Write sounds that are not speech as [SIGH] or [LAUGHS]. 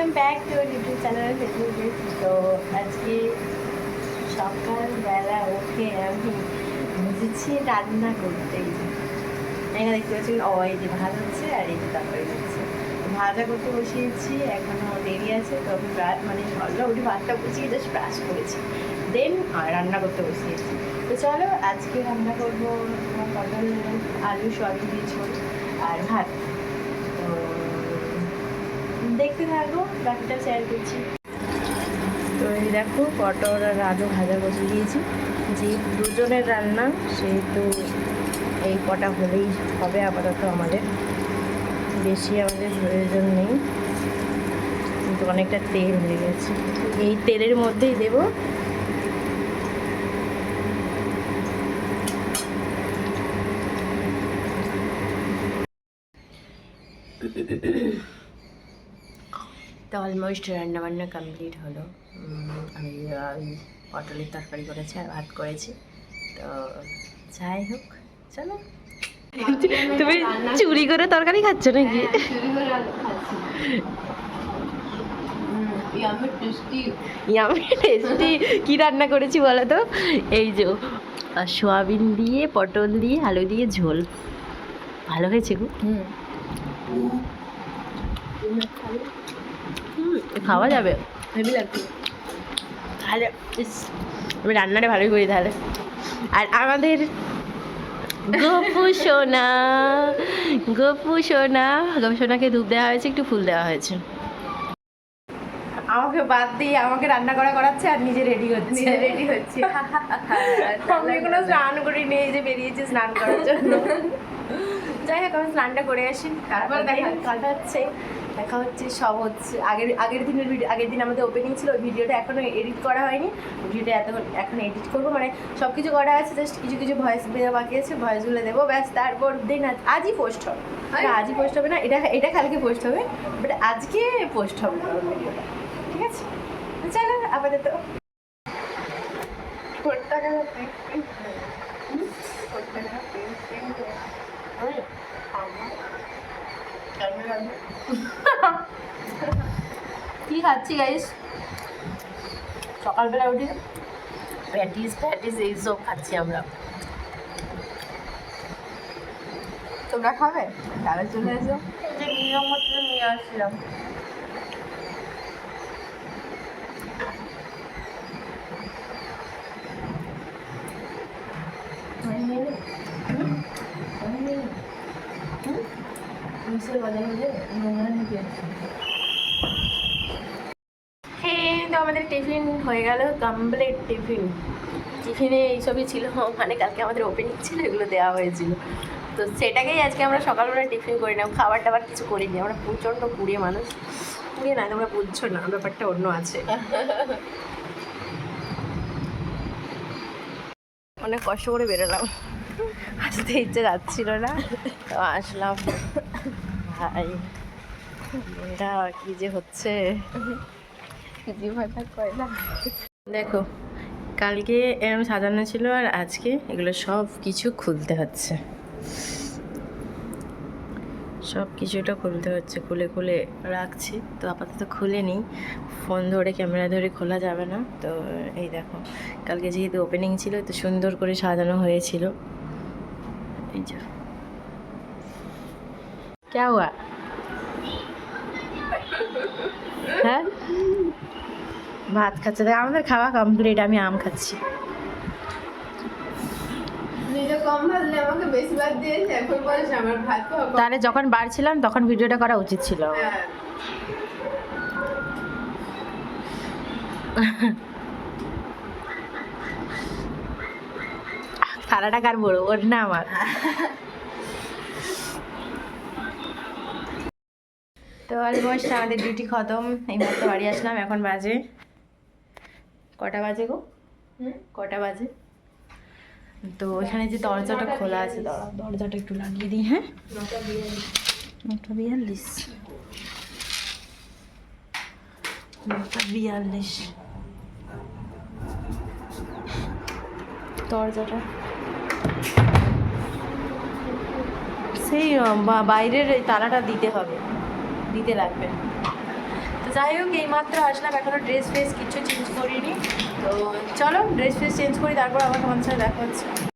Welcome back to YouTube channel Facebook তো আজকে সকালবেলা উঠে আমি বুঝেছি রান্না করতে। এখানে দেখতে পাচ্ছি ও, এই যে ভাত হচ্ছে আর এই যে তারপরে হচ্ছে। ভাজা করতে বসিয়েছি, এখনও দেরি আছে, তো আমি ব্রা- মানে অলরেডি ভাতটা বসিয়ে জাস্ট ব্রাশ করেছি। দেন রান্না করতে বসিয়েছি। তো চলো, আজকে রান্না করব পটল, আলু সয়াবিন দিয়ে ঝোল আর ভাত। দেখতে থাকো, বাকিটা শেয়ার করছি। তো এই দেখো, পটল আর আলু ভাজা বসে দিয়েছি। যে দুজনের রান্না সেহেতু এই কটা হলেই হবে, আপাতত আমাদের। বেশি আমাদের প্রয়োজন নেই। কিন্তু অনেকটা তেল হয়ে গেছে। এই তেলের মধ্যেই দেবো তো অলমোস্ট রান্নাবান্না কমপ্লিট হলো। আমি পটলের তরকারি করেছি আর ভাত করেছি। তো যাই হোক চলো। তুমি চুরি করে তরকারি খাচ্ছ নাকি? ইয়ামি টেস্টি কি রান্না করেছি বলো তো? এই যে সোয়াবিন দিয়ে পটল দিয়ে আলু দিয়ে ঝোল। ভালো হয়েছে গো। হুম, খাওয়া যাবে। হেভি লাগছে তাহলে আমি রান্নাটা ভালোই করি তাহলে। আর আমাদের গপু সোনা গপু সোনা গপু সোনাকে ধূপ দেওয়া হয়েছে একটু ফুল দেওয়া হয়েছে। আমাকে বাদ দিয়ে আমাকে রান্না করা করাচ্ছে আর নিজে রেডি হচ্ছে। নিজে রেডি হচ্ছে। [LAUGHS] আমি কোনো স্নান করি নেই যে বেরিয়েছি স্নান করার জন্য। [LAUGHS] যাই হোক আমি স্নানটা করে আসি। তারপর দেখা দেখা। কথা হচ্ছে। দেখা হচ্ছে সব হচ্ছে আগের আগের দিনের ভিডিও আগের দিন আমাদের ওপেনিং ছিল ওই ভিডিওটা এখনও এডিট করা হয়নি। ভিডিওটা এত এখন এডিট করব মানে সব কিছু করা আছে জাস্ট কিছু কিছু ভয়েস দেওয়া বাকি আছে ভয়েসগুলো দেবো ব্যাস তারপর দিন আজই পোস্ট হবে। না, আজই পোস্ট হবে না এটা এটা কালকে পোস্ট হবে বাট আজকে পোস্ট হবে না ভিডিওটা ঠিক আছে? চলো আপাতত। কি খাচ্ছি গাইস সকালবেলা উঠে প্যাটিস প্যাটিস এইসব খাচ্ছি আমরা। তোমরা খাবে? তাহলে চলে এসো। যে নিয়মত্র নিয়ে আসলাম। হ্যাঁ তো আমাদের টিফিন হয়ে গেল কমপ্লিট টিফিন। টিফিনে এইসবই ছিল মানে কালকে আমাদের ওপেনিং ছিল, এগুলো দেওয়া হয়েছিল। তো সেটাকেই আজকে আমরা সকালবেলা টিফিন করি না খাবার টাবার কিছু করিনি, আমরা প্রচণ্ড পুড়িয়ে মানুষ। পুড়িয়ে না, তোমরা বুঝছ না, ব্যাপারটা অন্য আছে। অনেক কষ্ট করে বেরোলাম। আসতে ইচ্ছে যাচ্ছিল না, তো আসলাম। ভাই। এটা কি যে হচ্ছে? জীবনটা করে না? দেখো কালকে এরম সাজানো ছিল আর আজকে এগুলো সব কিছু খুলতে হচ্ছে। সব কিছুটা খুলতে হচ্ছে খুলে খুলে রাখছি। তো আপাতত খুলে নিই ফোন ধরে ক্যামেরা ধরে খোলা যাবে না। তো এই দেখো কালকে যেহেতু ওপেনিং ছিল তো সুন্দর করে সাজানো হয়েছিল। এই যে। ক্যা হুয়া হ্যাঁ ভাত খাচ্ছে দেখ আমাদের খাওয়া কমপ্লিট আমি আম খাচ্ছি। তাহলে যখন বাড়ছিলাম তখন ভিডিওটা করা উচিত ছিল। হ্যাঁ। থালাটা কার বড়? ওর না আমার। [LAUGHS] তো অলমোস্ট আমাদের ডিউটি খতম। এই মাত্র বাড়ি আসলাম এখন বাজে কটা বাজে গো? কটা বাজে? তো এখানে যে দরজাটা খোলা আছে দরজাটা একটু লাগিয়ে দিই হ্যাঁ? নটা বিয়াল্লিশ। নটা বিয়াল্লিশ। দরজাটা। সেই বাইরের তালাটা দিতে হবে। দিতে লাগবে তো যাই হোক এই মাত্র আসলাম, এখনও ড্রেস ফ্রেস কিছু চেঞ্জ করিনি। তো চলো ড্রেস ফ্রেস চেঞ্জ করি, তারপর আবার তোমার সাথে দেখা হচ্ছে।